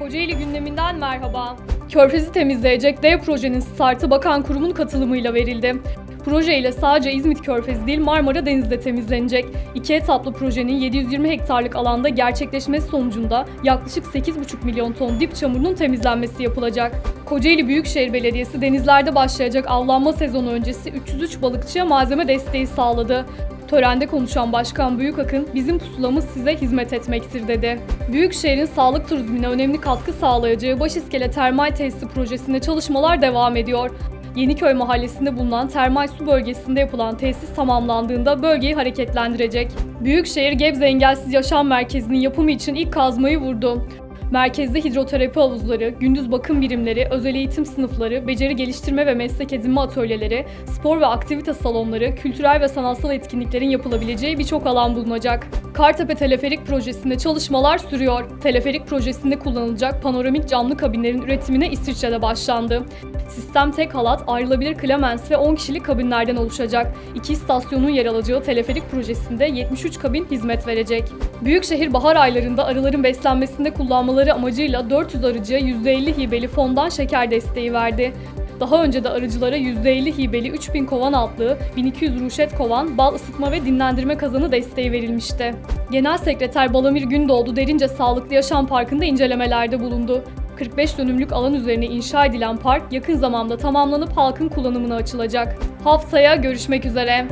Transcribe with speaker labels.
Speaker 1: Kocaeli gündeminden merhaba. Körfezi temizleyecek dev projenin startı bakan kurumun katılımıyla verildi. Proje ile sadece İzmit Körfezi değil Marmara Denizi de temizlenecek. İki etaplı projenin 720 hektarlık alanda gerçekleşmesi sonucunda yaklaşık 8,5 milyon ton dip çamurunun temizlenmesi yapılacak. Kocaeli Büyükşehir Belediyesi denizlerde başlayacak avlanma sezonu öncesi 303 balıkçıya malzeme desteği sağladı. Törende konuşan Başkan Büyükakın, bizim pusulamız size hizmet etmektir dedi. Büyükşehir'in sağlık turizmine önemli katkı sağlayacağı Başiskele Termal Tesisi projesinde çalışmalar devam ediyor. Yeniköy mahallesinde bulunan termal su bölgesinde yapılan tesis tamamlandığında bölgeyi hareketlendirecek. Büyükşehir Gebze Engelsiz Yaşam Merkezi'nin yapımı için ilk kazmayı vurdu. Merkezde hidroterapi havuzları, gündüz bakım birimleri, özel eğitim sınıfları, beceri geliştirme ve meslek edinme atölyeleri, spor ve aktivite salonları, kültürel ve sanatsal etkinliklerin yapılabileceği birçok alan bulunacak. Kartepe Teleferik Projesi'nde çalışmalar sürüyor. Teleferik projesinde kullanılacak panoramik camlı kabinlerin üretimine İsviçre'de başlandı. Sistem tek halat, ayrılabilir Clemens ve 10 kişilik kabinlerden oluşacak. İki istasyonun yer alacağı teleferik projesinde 73 kabin hizmet verecek. Büyükşehir bahar aylarında arıların beslenmesinde kullanmaları amacıyla 400 arıcıya %50 hibeli fondan şeker desteği verdi. Daha önce de arıcılara %50 hibeli 3000 kovan altlığı, 1200 ruşet kovan, bal ısıtma ve dinlendirme kazanı desteği verilmişti. Genel Sekreter Balamir Gündoğdu Derince Sağlıklı Yaşam Parkı'nda incelemelerde bulundu. 45 dönümlük alan üzerine inşa edilen park yakın zamanda tamamlanıp halkın kullanımına açılacak. Haftaya görüşmek üzere.